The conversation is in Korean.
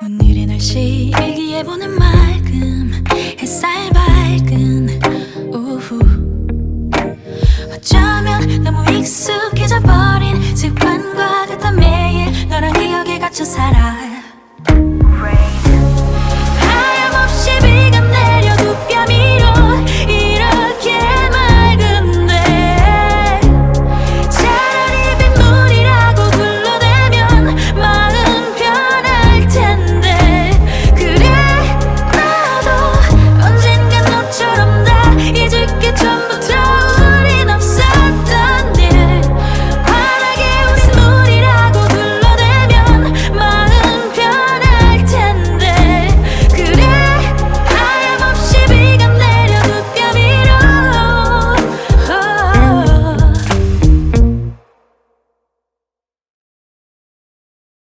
오늘의 날씨 일기예보는 맑음 햇살 밝은 오후. 어쩌면 너무 익숙해져 버린 습관과